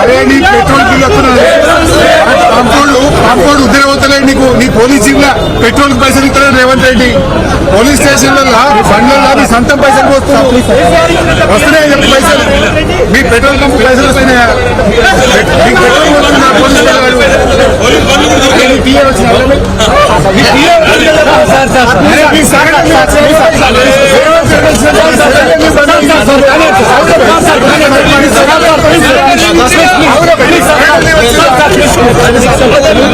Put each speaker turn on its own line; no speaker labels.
అరే నీ petrol bill నీకు నీ పోలీస్ జీవ్లా పెట్రోల్ పైసలు ఇస్తున్నాడు రేవంత్ రెడ్డి పోలీస్ స్టేషన్లలో బండ్లలో నీ సొంతం పైసలు పోస్తున్నావు వస్తున్నాయి చెప్పి పైసలు మీ పెట్రోల్ పంప్ పైసలు వస్తున్నాయా మీకు పెట్రోల్ పోతున్నా పోలీస్ రేవంత్ మీ